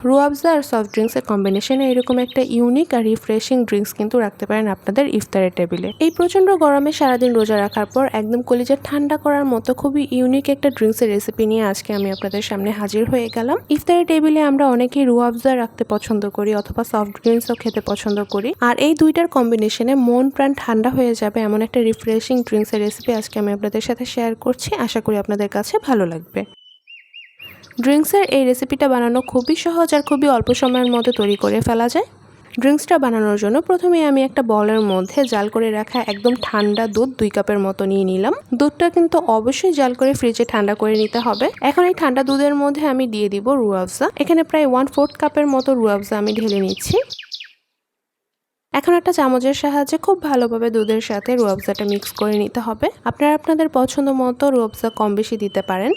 রুয়াবজা আর soft ড্রিঙ্কসের কম্বিনেশনে এরকম একটা ইউনিক আর রিফ্রেশিং ড্রিঙ্কস কিন্তু রাখতে পারেন আপনাদের ইফতারের টেবিলে এই প্রচণ্ড গরমে সারাদিন রোজা রাখার পর একদম কলিজা ঠান্ডা করার মতো খুবই ইউনিক একটা ড্রিঙ্কসের রেসিপি নিয়ে আজকে আমি আপনাদের সামনে হাজির হয়ে গেলাম। ইফতারের টেবিলে আমরা অনেকেই রুয়াবজা রাখতে পছন্দ করি অথবা সফট ড্রিঙ্কসও খেতে পছন্দ করি। আর এই দুইটার কম্বিনেশনে মন প্রাণ ঠান্ডা হয়ে যাবে এমন একটা রিফ্রেশিং ড্রিঙ্কসের রেসিপি আজকে আমি আপনাদের সাথে শেয়ার করছি। আশা করি আপনাদের কাছে ভালো লাগবে। ড্রিঙ্কসের এই রেসিপিটা বানানো খুবই সহজ আর খুবই অল্প সময়ের মধ্যে তৈরি করে ফেলা যায়। ড্রিঙ্কসটা বানানোর জন্য প্রথমে আমি একটা বলের মধ্যে জাল করে রাখা একদম ঠান্ডা দুধ দুই কাপের মতো নিয়ে নিলাম। দুধটা কিন্তু অবশ্যই জাল করে ফ্রিজে ঠান্ডা করে নিতে হবে। এখন এই ঠান্ডা দুধের মধ্যে আমি দিয়ে দিব রুয়াবজা এখানে প্রায় ওয়ান ফোর্থ কাপের মতো রুয়াবজা আমি ঢেলে নিচ্ছি। এখন একটা চামচের সাহায্যে খুব ভালোভাবে দুধের সাথে রুয়াবজাটা মিক্স করে নিতে হবে। আপনারা আপনাদের পছন্দ মতো রুয়াবজা কম বেশি দিতে পারেন।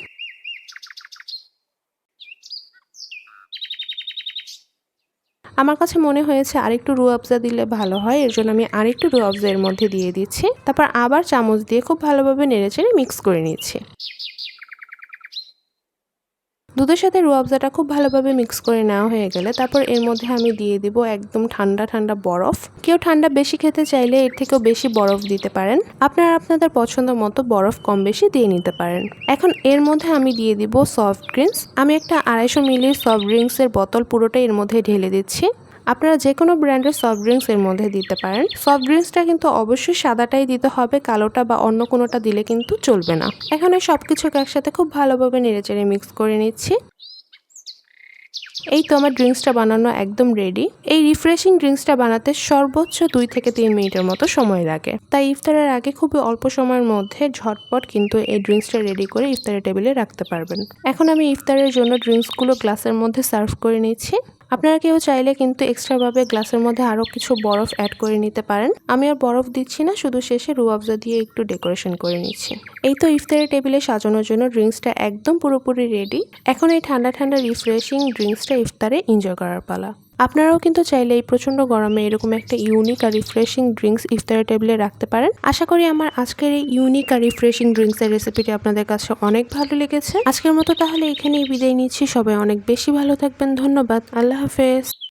আমার কাছে মনে হয়েছে আরেকটু আফজা দিলে ভালো হয়, এর জন্য আমি আরেকটু আফজা এর মধ্যে দিয়ে দিচ্ছি। তারপর আবার চামচ দিয়ে খুব ভালোভাবে নেড়েচেড়ে মিক্স করে নিচ্ছি। দুধের সাথে রুয়াবজাটা খুব ভালোভাবে মিক্স করে নেওয়া হয়ে গেলে তারপর এর মধ্যে আমি দিয়ে দিব একদম ঠান্ডা ঠান্ডা বরফ। কেউ ঠান্ডা বেশি খেতে চাইলে এর থেকেও বেশি বরফ দিতে পারেন। আপনারা আপনাদের পছন্দ মতো বরফ কম বেশি দিয়ে নিতে পারেন। এখন এর মধ্যে আমি দিয়ে দিব সফট ড্রিঙ্কস আমি একটা আড়াইশো মিলির সফট ড্রিঙ্কসের বোতল পুরোটাই এর মধ্যে ঢেলে দিচ্ছি। আপনারা যে কোনো ব্র্যান্ডের সফট ড্রিঙ্কস এর মধ্যে দিতে পারেন। সফট ড্রিঙ্কসটা কিন্তু অবশ্যই সাদাটাই দিতে হবে, কালোটা বা অন্য কোনোটা দিলে কিন্তু চলবে না। এখানে সব কিছুকে একসাথে খুব ভালোভাবে নেড়েচেড়ে মিক্স করে নিচ্ছি। এই তো আমার ড্রিঙ্কসটা বানানো একদম রেডি এই রিফ্রেশিং ড্রিঙ্কসটা বানাতে সর্বোচ্চ দুই থেকে তিন মিনিটের মতো সময় লাগে। তাই ইফতারের আগে খুবই অল্প সময়ের মধ্যে ঝটপট কিন্তু এই ড্রিঙ্কসটা রেডি করে ইফতারের টেবিলে রাখতে পারবেন। এখন আমি ইফতারের জন্য ড্রিঙ্কসগুলো গ্লাসের মধ্যে সার্ভ করে নিচ্ছি। আপনারা কেউ চাইলে কিন্তু এক্সট্রাভাবে গ্লাসের মধ্যে আরও কিছু বরফ অ্যাড করে নিতে পারেন। আমি আর বরফ দিচ্ছি না, শুধু শেষে রুয়াবজা দিয়ে একটু ডেকোরেশন করে নিচ্ছি। এই তো ইফতারের টেবিলে সাজানোর জন্য ড্রিঙ্কসটা একদম পুরোপুরি রেডি এখন এই ঠান্ডা ঠান্ডা রিফ্রেশিং ড্রিঙ্কসটা ইফতারে এনজয় করার পালা। আপনারাও কিন্তু চাইলে এই প্রচণ্ড গরমে এরকম একটা ইউনিক আর রিফ্রেশিং ড্রিঙ্কস ইফতারের টেবিলে রাখতে পারেন। আশা করি আমার আজকের এই ইউনিক আর রিফ্রেশিং ড্রিঙ্কসের রেসিপিটি আপনাদের কাছে অনেক ভালো লেগেছে। আজকের মতো তাহলে এখানেই বিদায় নিচ্ছি। সবাই অনেক বেশি ভালো থাকবেন। ধন্যবাদ। আল্লাহ হাফেজ।